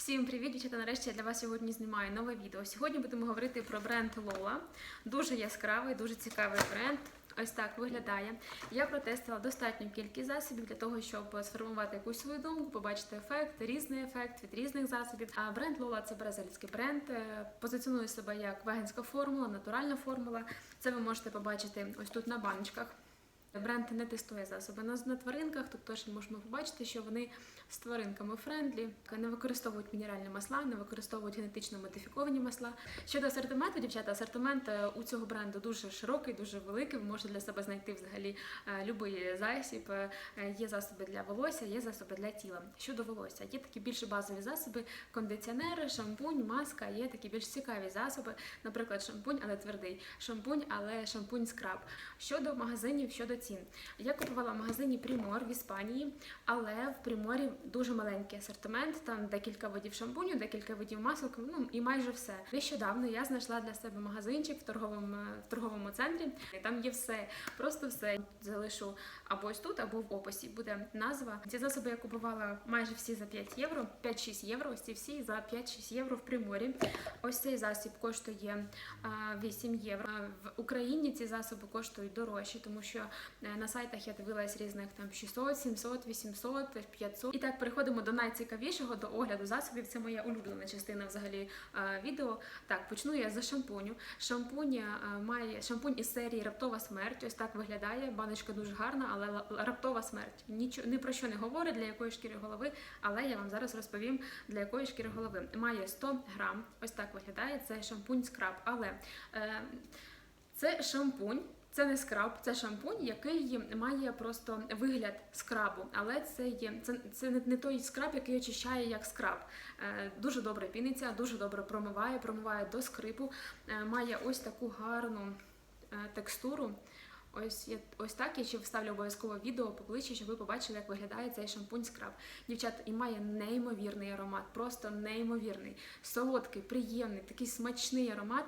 Всім привіт, дівчата. Нарешті я для вас сьогодні знімаю нове відео. Сьогодні будемо говорити про бренд Lola. Дуже яскравий, дуже цікавий бренд. Ось так виглядає. Я протестила достатню кількість засобів для того, щоб сформувати якусь свою думку, побачити ефект, різний ефект від різних засобів. А бренд Lola – це бразильський бренд. е, Позиціонує себе як веганська формула, натуральна формула. Це ви можете побачити ось тут на баночках. Бренд не тестує засоби на, тваринках, тут теж можемо побачити, що вони з тваринками френдлі, не використовують мінеральні масла, не використовують генетично модифіковані масла. Щодо асортименту, дівчата, асортимент е, у цього бренду дуже широкий, дуже великий. Ви можете для себе знайти взагалі е, будь-який засіб. Е, Є засоби для волосся, є засоби для тіла. Щодо волосся, є такі більш базові засоби, кондиціонери, шампунь, маска. Є такі більш цікаві засоби, наприклад, шампунь, але твердий, шампунь, але шампунь скраб. Щодо магазинів, щодо цін. Я купувала в магазині Примор в Іспанії, але в Приморі дуже маленький асортимент. Там декілька видів шампуню, декілька видів масок, ну і майже все. Нещодавно я знайшла для себе магазинчик в торговому, в торговому центрі. Там є все, просто все. Залишу або ось тут, або в описі буде назва. Ці засоби я купувала майже всі за 5 євро, 5-6 євро. Ось ці всі за 5-6 євро в Приморі. Ось цей засіб коштує а, 8 євро. В Україні ці засоби коштують дорожче, тому що на сайтах я дивилась різних там 600, 700, 800, 500. І так переходимо до найцікавішого, до огляду засобів. Це моя улюблена частина взагалі е, відео. Так, почну я за шампуню. Шампунь е, має шампунь із серії Раптова смерть. Ось так виглядає. Баночка дуже гарна, але раптова смерть. Нічого ні про що не говорить для якої шкіри голови, але я вам зараз розповім для якої шкіри голови. Має 100 грам. Ось так виглядає. Це шампунь скраб. Але е, це шампунь. Це не скраб, це шампунь, який має просто вигляд скрабу, але це є це, це не, той скраб, який очищає як скраб. Е, дуже добре піниться, дуже добре промиває, промиває до скрипу. Е, має ось таку гарну е, текстуру. Ось я ось так я ще вставлю обов'язково відео поближче, щоб ви побачили, як виглядає цей шампунь скраб. Дівчата, і має неймовірний аромат, просто неймовірний, солодкий, приємний, такий смачний аромат.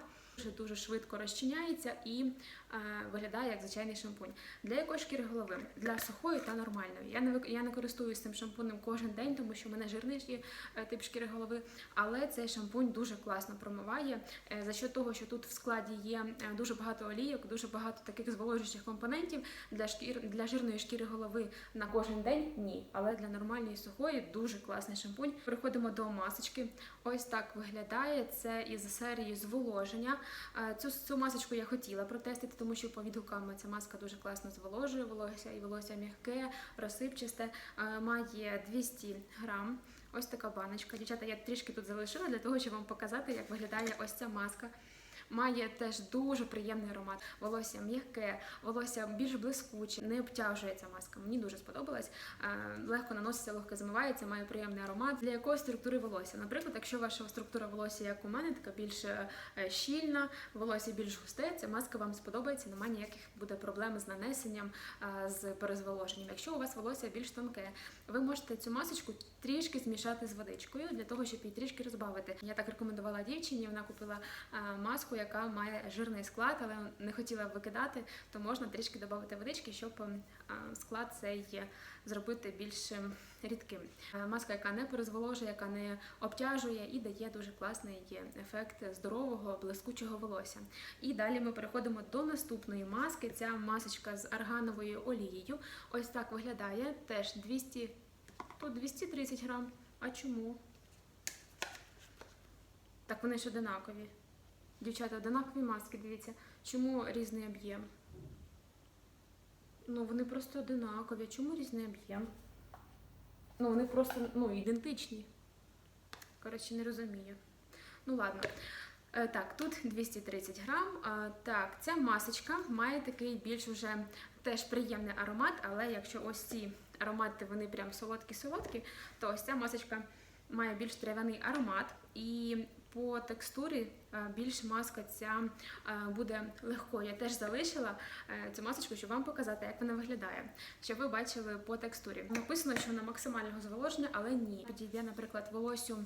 Дуже швидко розчиняється і е, виглядає як звичайний шампунь. Для якої шкіри голови? Для сухої та нормальної. Я не я не користуюсь цим шампунем кожен день, тому що в мене жирний е, тип шкіри голови. Але цей шампунь дуже класно промиває. Е, за що того, що тут в складі є е, дуже багато олійок, дуже багато таких зволожуючих компонентів для шкір для жирної шкіри голови на кожен день ні. Але для нормальної сухої дуже класний шампунь. Переходимо до масочки. Ось так виглядає. Це із серії зволоження. Цю, цю масочку я хотіла протестити, тому що по відгукам ця маска дуже класно зволожує волосся і волосся м'яке, розсипчасте. Має 200 грам. Ось така баночка. Дівчата, я трішки тут залишила для того, щоб вам показати, як виглядає ось ця маска. Має теж дуже приємний аромат. Волосся м'яке, волосся більш блискуче, не обтяжує ця маска. Мені дуже сподобалась. Е, Легко наноситься, легко змивається, має приємний аромат. Для якої структури волосся? Наприклад, якщо ваша структура волосся, як у мене, така більш е, щільна, волосся більш густе, ця маска вам сподобається, немає ніяких буде проблем з нанесенням, е, з перезволоженням. Якщо у вас волосся більш тонке, ви можете цю масочку трішки змішати з водичкою для того, щоб її трішки розбавити. Я так рекомендувала дівчині. Вона купила е, маску, яка має жирний склад, але не хотіла викидати, то можна трішки додати водички, щоб ем, склад цей зробити більш ем, рідким. Е, Маска, яка не перезволожує, яка не обтяжує і дає дуже класний ефект здорового, блискучого волосся. І далі ми переходимо до наступної маски. Ця масочка з аргановою олією. Ось так виглядає. Теж 200, тут 230 грам. А чому? Так вони ж одинакові. Дівчата, одинакові маски, дивіться. Чому різний об'єм? Ну, вони просто одинакові. Чому різний об'єм? Ну, вони просто ну, ідентичні. Коротше, не розумію. Ну, ладно. Е, Так, тут 230 грам. Так, ця масочка має такий більш уже теж приємний аромат, але якщо ось ці аромати вони прям солодкі-солодкі, то ось ця масочка має більш трав'яний аромат. І по текстурі е, більш маска ця е, буде легкою. Я теж залишила е, цю масочку, щоб вам показати, як вона виглядає, щоб ви бачили по текстурі. Написано, що вона максимального зволоження, але ні. Підійде, наприклад, волосю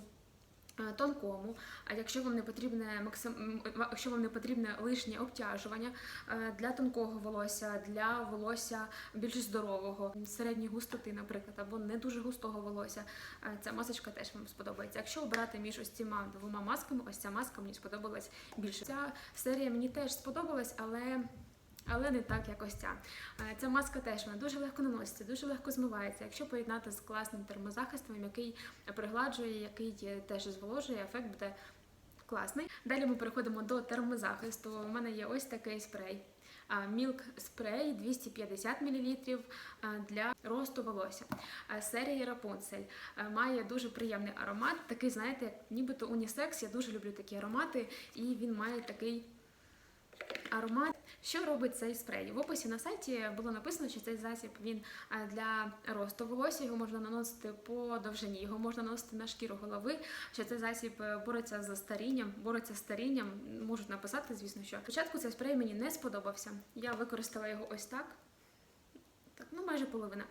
Тонкому, а якщо вам не потрібне максим... якщо вам не потрібне лишнє обтяжування е, для тонкого волосся, для волосся більш здорового, середньої густоти, наприклад, або не дуже густого волосся, е, ця масочка теж вам сподобається. Якщо обирати між ось цими двома масками, ось ця маска мені сподобалась більше. Ця серія мені теж сподобалась, але. Але не так, як ось ця. Е, Ця маска теж вона дуже легко наноситься, дуже легко змивається. Якщо поєднати з класним термозахистом, який пригладжує, який е, теж зволожує, ефект буде класний. Далі ми переходимо до термозахисту. У мене є ось такий спрей. Milk Spray 250 мл для росту волосся. А, Серія Rapunzel а, має дуже приємний аромат, такий, знаєте, як нібито унісекс. Я дуже люблю такі аромати, і він має такий аромат. Що робить цей спрей? В описі на сайті було написано, що цей засіб він е, для росту волосся, його можна наносити по довжині, його можна наносити на шкіру голови. Що цей засіб е, бореться з старінням, бореться з старінням. Можуть написати, звісно, що спочатку цей спрей мені не сподобався. Я використала його ось так. Ну майже половина.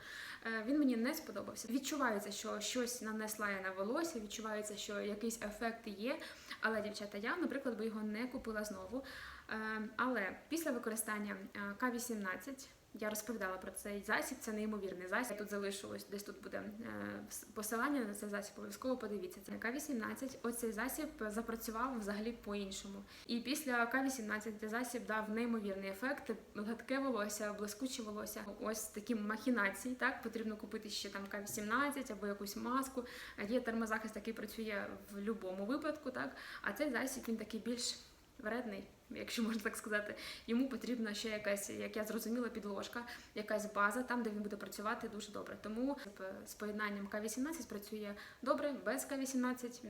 Е, Він мені не сподобався. Відчувається, що щось нанесла я на волосся, відчувається, що якийсь ефект є. Але, дівчата, я, наприклад, би його не купила знову. Е, Але після використання е, К-18 я розповідала про цей засіб, це неймовірний засіб. Тут залишу ось десь тут буде е, посилання на цей засіб. Обов'язково подивіться. Це К-18. Оцей засіб запрацював взагалі по-іншому. І після К-18 цей засіб дав неймовірний ефект. Гладке волосся, блискуче волосся. Ось такі махінації. Так потрібно купити ще там К-18 або якусь маску. Є термозахист, який працює в будь-якому випадку. Так, а цей засіб він такий більш вредний. Якщо можна так сказати, йому потрібна ще якась, як я зрозуміла, підложка, якась база, там, де він буде працювати дуже добре. Тому е, з поєднанням К-18 працює добре, без К-18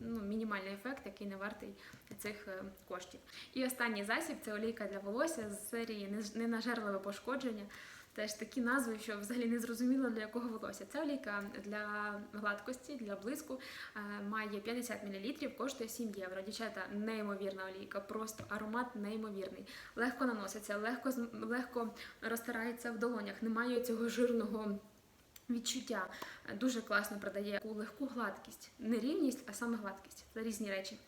ну, мінімальний ефект, який не вартий цих е, коштів. І останній засіб це олійка для волосся з серії «Неж- ненажерливе пошкодження. Теж такі назви, що взагалі не зрозуміло для якого волосся. Це олійка для гладкості, для блиску. Е, Має 50 мл, коштує 7 євро. Дівчата, неймовірна олійка, просто аромат неймовірний. Легко наноситься, легко легко розтирається в долонях. Немає цього жирного. Відчуття дуже класно продає легку гладкість, не рівність, а саме гладкість. Це різні речі.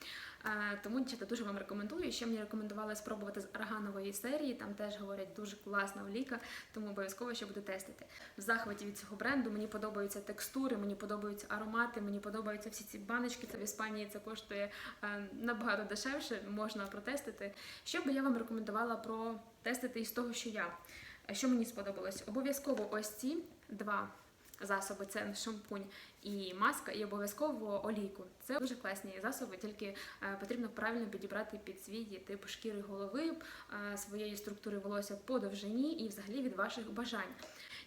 Е, Тому дівчата дуже вам рекомендую. Ще мені рекомендували спробувати з арганової серії. Там теж говорять дуже класна олійка, тому обов'язково ще буду тестити. В захваті від цього бренду мені подобаються текстури, мені подобаються аромати, мені подобаються всі ці баночки. Це в Іспанії це коштує е, набагато дешевше, можна протестити. Що би я вам рекомендувала протестити із того, що я. Е, Що мені сподобалось? Обов'язково ось ці два засоби: це шампунь і маска, і обов'язково олійку. Це дуже класні засоби, тільки е, потрібно правильно підібрати під свій тип шкіри голови, е, своєї структури волосся по довжині і взагалі від ваших бажань.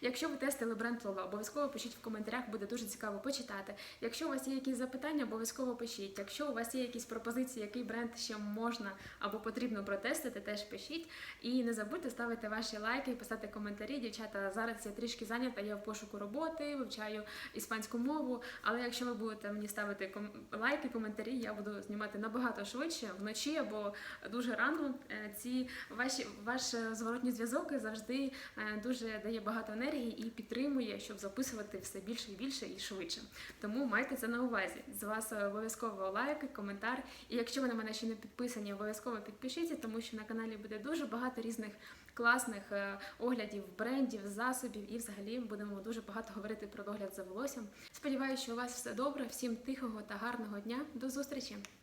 Якщо ви тестили бренд Lola, обов'язково пишіть в коментарях, буде дуже цікаво почитати. Якщо у вас є якісь запитання, обов'язково пишіть. Якщо у вас є якісь пропозиції, який бренд ще можна або потрібно протестити, теж пишіть. І не забудьте ставити ваші лайки писати коментарі. Дівчата, зараз я трішки зайнята, я в пошуку роботи, вивчаю іспанську мову. Але якщо ви будете мені ставити лайки, коментарі, я буду знімати набагато швидше вночі або дуже рано. Е, Ці ваші ваш зворотній зв'язок завжди е, дуже дає багато енергії і підтримує, щоб записувати все більше і більше і швидше. Тому майте це на увазі. З вас обов'язково лайк, коментар. І якщо ви на мене ще не підписані, обов'язково підпишіться, тому що на каналі буде дуже багато різних класних е, оглядів брендів, засобів і взагалі будемо дуже багато говорити про догляд за волоссям. Сподіваюся, що у вас все добре. Всім тихого та гарного дня. До зустрічі!